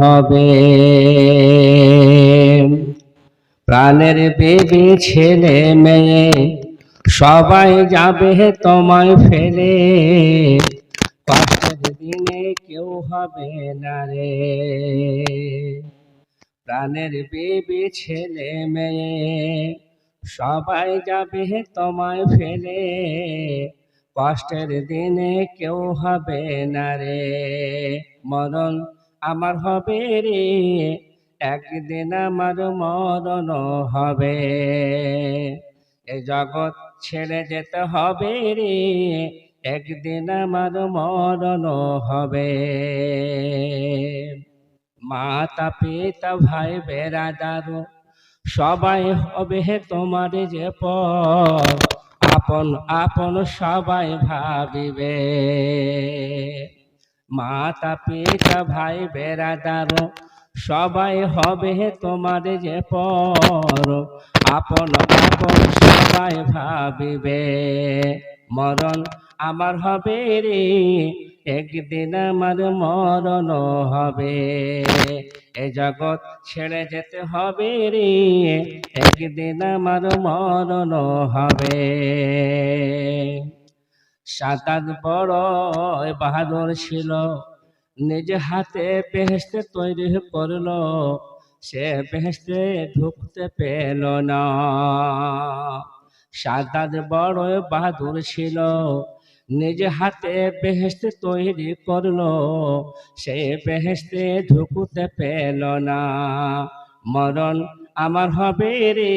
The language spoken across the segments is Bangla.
হবে। প্রাণের বেবি, ছেলে, মেয়ে, সবাই যাবে তোমায় ফেলে। কষ্টের দিনে কেউ হবে না রে। প্রাণের বেবি, ছেলে, মেয়ে, সবাই যাবে তোমায় ফেলে। কষ্টের দিনে কেউ হবে না রে। মরণ আমার হবে রে, একদিন আমার মরণ হবে। এ জগৎ ছেড়ে যেতে হবে রে, একদিন আমার মরণ হবে। মাতা, পিতা, ভাই বেড়াদার সবাই হবে তোমার যে পর আপন আপন সবাই ভাবিবে। মাতা, পিতা, ভাই বেড়াদার সবাই হবে তোমার যে পর। আপন আপন সবাই ভাবিবে, মরণ আমার হবে রে, একদিন আমার মরণ হবে। এ জগৎ ছেড়ে যেতে হবে রে, একদিন আমার মরণ হবে। সাতাত বড় বাহাদুর ছিল। নিজ হাতে বেহেস্তে তৈরি করল, সে বেহেস্তে ঢুকতে পেল না। সাদাত বড় বাহাদুর ছিল, নিজ হাতে বেহেস্তে তৈরি করল, সে বেহেস্তে ঢুকতে পেল না। মরণ আমার হবে রে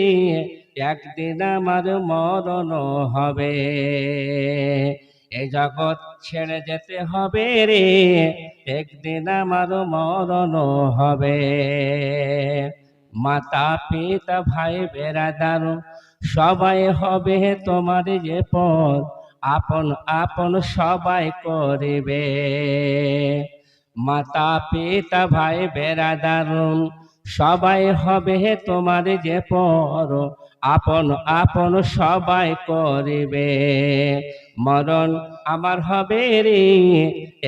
একদিন আমার মরণ হবে। এ জগৎ ছেড়ে যেতে হবে রে, একদিন আমার মরণ হবে। মাতা, পিতা, ভাই, বেড়াদার, সবাই হবে তোমার যে পর আপন আপন সবাই করিবে। মাতা, পিতা, ভাই, বেড়াদার সবাই হবে তোমার যে পর, আপন আপন সবাই করিবে। মরণ আমার হবে রে,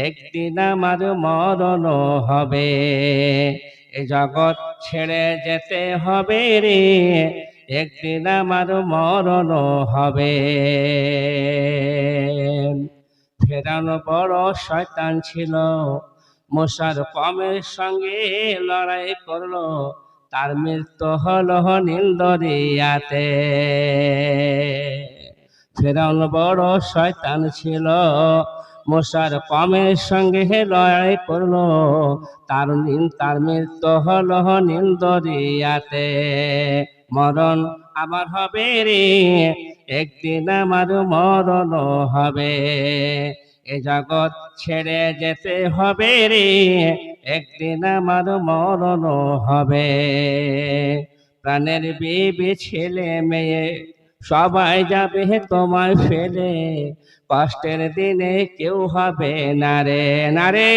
একদিন আমার মরণ হবে। এ জগৎ ছেড়ে যেতে হবে রে, একদিন আমার মরণ হবে। ফেরানো বড় শয়তান ছিল মশার কমের সঙ্গে লড়াই করল, তার মৃত্যু হলো নীলদরিয়াতে ফেরাউন বড় শয়তান ছিল, মশার কমের সঙ্গে লড়াই করল, তার নীল তার মৃত্যু হলো নীলদরিয়াতে মরণ আমার হবে রে, একদিন আমার মরণ হবে। এ জগৎ ছেড়ে যেতে হবে রে, একদিন আমার মরণ হবে। প্রাণের বিবি ছেলে মেয়ে, সবাই যাবে তোমার ফেলে। কষ্টের দিনে কেউ হবে না রে না রে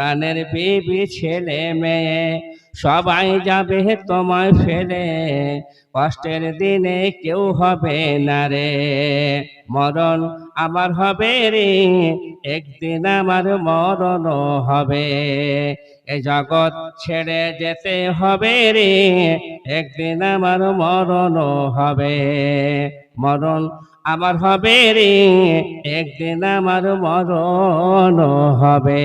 প্রাণের বিবি ছেলে মেয়ে, সবাই যাবে তোমায় ফেলে। কষ্টের দিনে কেউ হবে না রে। মরণ আমার হবে রে, একদিন আমার মরণ হবে। এ জগৎ ছেড়ে যেতে হবে রে। একদিন আমার মরণ হবে, মরণ আমার হবে রে। একদিন আমার মরণ হবে।